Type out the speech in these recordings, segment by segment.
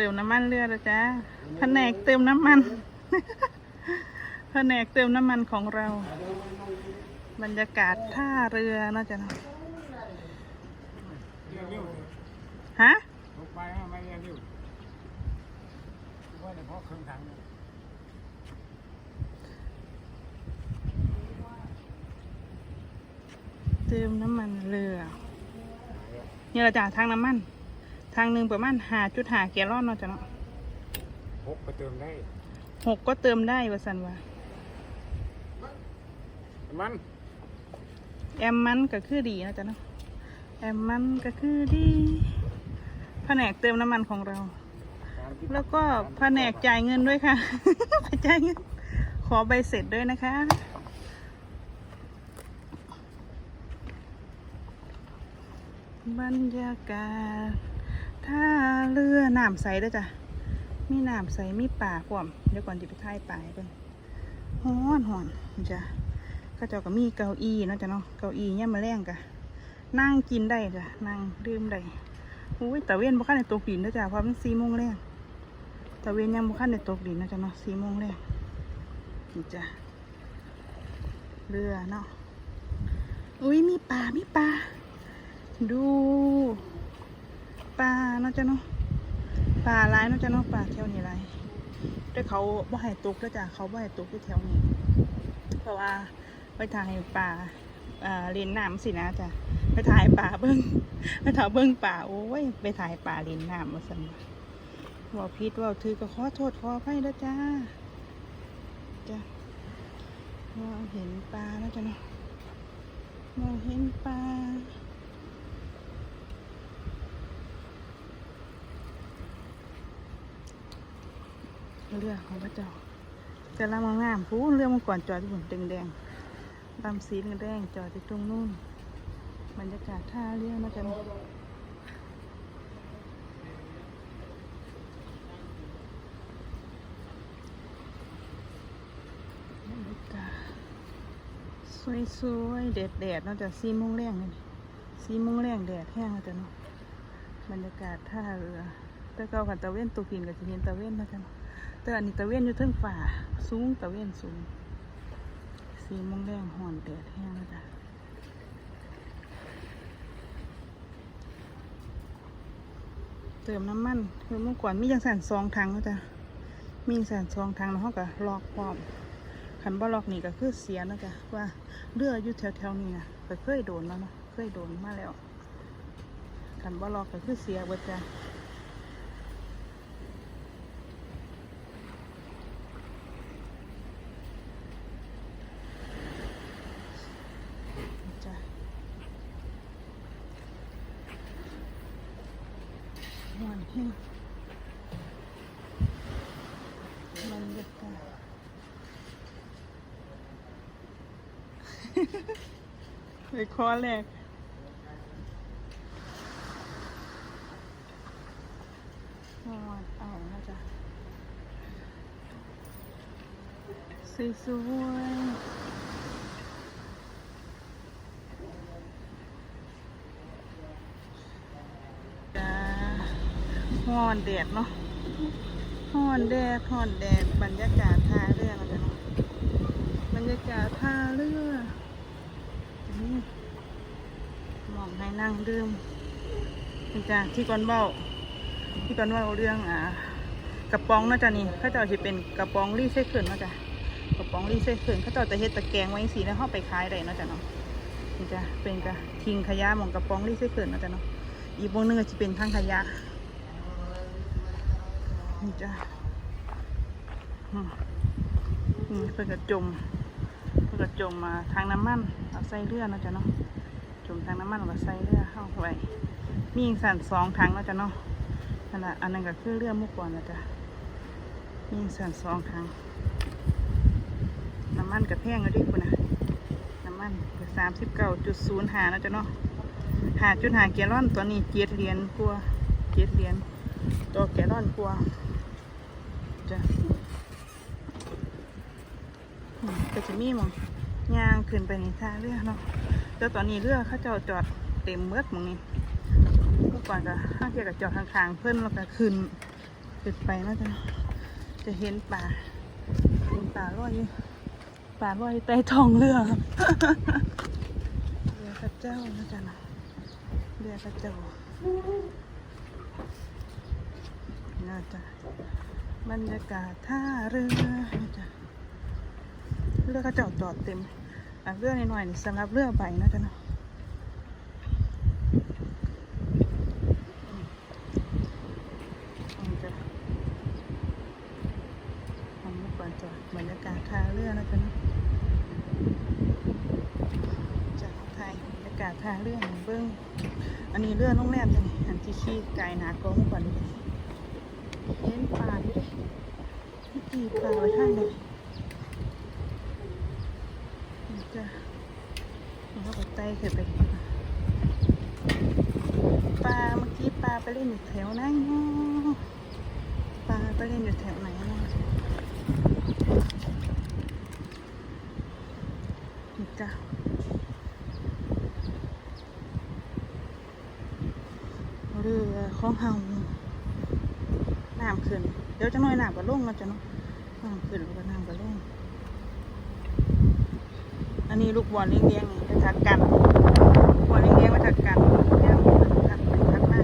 เติมน้ำมันเรือแล้วจ้าแผนกเติมน้ำมันแผนกเติมน้ำมันของเรา บรรยากาศท่าเรือเนาจะนะฮะไปไม่เร็วว่าเฉพาะเครื่องถังเติมน้ำมันเรือนี่เราจะทางน้ำมัน ทางหนึ่งประมาณหาจุดหาแกลลอนเนาะจ้ะเนาะพกไปเติมได้หกก็เติมได้ว่าสันว่ามันแอมมันก็คือดีเนาะจ้ะเนาะแอมมันก็คือดีแผนกเติมน้ำมันของเรา แล้วก็แผนกจ่ายเงินด้วยค่ะไปจ่ายเงินขอใบเสร็จด้วยนะคะบรรยากาศ ท่าเรือน้ำใสด้วยจ้ะ มีน้ำใส มีป่าพร้อม เดี๋ยวก่อนจะไปถ่ายป่าให้เพิ่นฮ้อนฮ้อนจ้ะก็เจ้าก็มีเก้าอี้เนาะจ้ะเนาะ เก้าอี้เนี่ยามาแรงกะ นั่งกินได้จ้ะ นั่งดื่มได้อุ้ยต่เวนบ่คันในตกดินเด้อจ้ะเพราะมันสี่โมงแรงตะเวนยังบุคันในตกดินนะจ๊ะเนาะสี่โมงแรกนี่จ้ะเรือเนาะอุ้ยมีปลามีปลาดู ปลาเนาะจ๊ะเนาะปลาลายเนาะจ๊ะเนาะปลาแถวนี้ลายแต่เขาบ่ให้ตกแล้วจ้ะเขาบ่ให้ตกที่แถวนี้ เพราะว่าไปถ่ายปลาอ่าเล่นน้ำสินะจ้ะไปถ่ายปลาเบิ้งไปถ่ายเบิ้งปลาโอ้ยไปถ่ายปลาเล่นน้ำมาสั่นว่าพิษว่าถือก็ขอโทษขออภัยแล้วจ้าจ้ะว่าเห็นปลาแล้วจ้ะเนาะว่าเห็นปลา เรือของพระเจ้าแต่ละมางามพูนเรือมังก่อนจอดที่ผมแดงแดงๆลำสีแดงจอดที่ตรงนู้นบรรยากาศท่าเรือนะจ๊ะเนาะบรรยากาศสวยๆแดดแดดๆนาะจะสี่โมงแรงนี่สี่โมงแรงแดดแห้งแล้วจ้ะเนาะบรรยากาศท่าเรือแต่เก่ากันตะเวนตุกินกับจะเห็นตะเวนนะจ๊ะเนาะ แต่อันนี้ตะเวนอยู่เทิงฝ่าสูงตะเวนสูง สี่โมงแรงห่อนแดดแห้งแล้วจ้ะเติมน้ำมันคือเมื่อก่อนมีจังสันสองถังเนาะจ้ะมีแสนซองทางแล้วเขาก็ลอกพร้อมขันบ่ลอกนี่ก็คือเสียนะจ๊ะว่าเรืออยู่แถวๆนี้นะก็เคยโดนแล้วนะเคยโดนมาแล้วขันบ่ลอกก็คือเสียเบิดจ้จ้ะ ม่วนแห้งบรรยากาศไปคอแรกนอนเอานะจ๊ะสวยๆจ้า ฮอนแดดเนาะฮอนแดดฮอนแดดบรรยากาศท่าเรือมันเนาะบรรยากาศท่าเรือมองให้นั่งดื่มนี่จ้ะที่ก่อนเบ้าที่ก่อนเบ้าเรื่องอ่ากระป๋องเนาะจ้ะนี่เขาเจ้าจะเป็นกระป๋องรีไซเคิลเนาะจ้ะกระป๋องรีไซเคิลเขาเจ้าจะเฮ็ดตะแกรงไว้สีแล้วเข้าไปขายได้เนาะจ้ะเนาะนี่จ้ะเป็นกระทิ้งขยะมองกระป๋องรีไซเคิลเนาะจ้ะเนาะอีกวงนึงก็จะเป็นทางขยะ นี่จ้ะอืมนี่เพื่อกระจมเพื่อกระจมมาทางน้ำมันเอาใส่เรือนะจ้ะเนาะจมทางน้ำมันเอาใส่เรือเข้าไว้มีอีกสันสองทางนะจ้ะเนาะนั่นแหละอันนั้นก็คือเรือเมื่อก่อนนะจ้ะมีอีกสันสองทางน้ำมันกับแพงก็ดิคุณนะน้ำมันก็สามสิบเก้าจุดศูนย์หานะจ้ะเนาะหาจุดหาเกลลอนตัวนี้เจ็ดเหรียญกลัวาเจ็ดเหรียญตัวแกลลอนกลัว จ้ะก็จะมีมองย่างขึ้นไปในท่าเรือเนาะแต่ตอนนี้เรือเขาเจ้าจอดเต็มเมือดมองนี้เมื่อก่อนก็ห้าเทียกับจอดข้างๆเพิ่นแล้วก็ขึ้นขึ้นไปเนาะจ้ะจะเห็นป่าเห็นป่าลอยป่าลอยใต้ท้องเรือเรือพระเจ้านะจ๊ะนะเรือพระเจ้าน่าจะ บรรยากาศท่าเรือนะจ๊ะเรือเขาเจ้าจอดเต็มอะเรือนิดหน่อยๆนี่สำหรับเรือใบนะจ๊ะเนาะทำมาก่อนจอดบรรยากาศท่าเรือนะจ๊ะเนาะจากไทยบรรยากาศท่าเรื่องเบื้องอันนี้เรืองโรงแรมจ้ะนี่อันที่ขี้ไก่หนากองก่อนนี่ เห็นป่าอยู่เด้ที่ตีป่าไว้ท่านเลยจะแล้วก็ไต่ขึ้นไปปลาเมื่อกี้ปลาไปเล่นอยู่แถวไหนเนาะปลาไปเล่นอยู่แถวไหนเนาะนี่จ้ะเรือของเฮา น้ำขึ้น เดี๋ยวจะน้อยน้ำก็ลงมาจะเนาะน้ำขึ้นแล้วก็น้ำก็ลงอันนี้ลูกบอลเลี้ยงๆนี่ไปทักกันบอลเลี้ยงๆมาทักกันเลี้ยงมันทักไปทักมา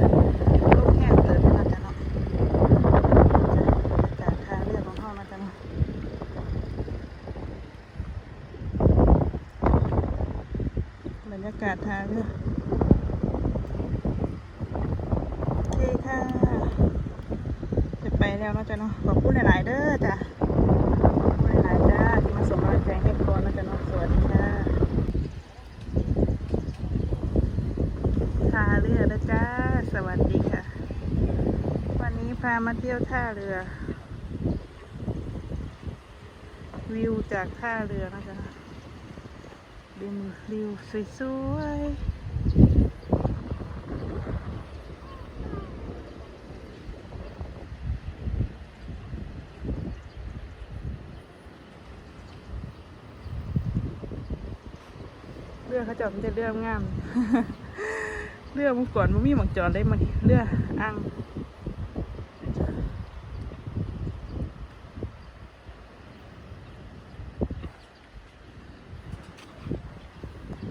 ลูกแห้งเกิดมาจะเนาะจากทางเรือของเฮามาจะเนาะบรรยากาศทางเรือโอเคค่ะ จะไป แล้วนะจ๊ะเนาะขอบคุณหลาย ๆ เด้อจ้ะขอบคุณหลายๆจ้าที่มาส่งกำลังใจให้ก่อนเนาะจ๊ะเนาะสวัสดีค่ะท่าเรือนะจ้าสวัสดีค่ะ วันนี้พามาเที่ยวท่าเรือ วิวจากท่าเรือนะจ๊ะดูวิวสวยๆ เรือเจอนจะเรื่องาม เรื่อมันก่อนมันมีหมังจอดได้มาดิเรื่ออ่าง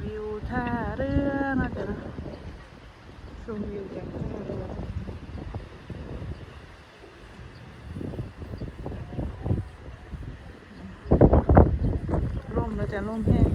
วิวท่าเรือนะจ๊ะนะชมวิวจากท่าเรือร่มแล้วจะร่มแห้ง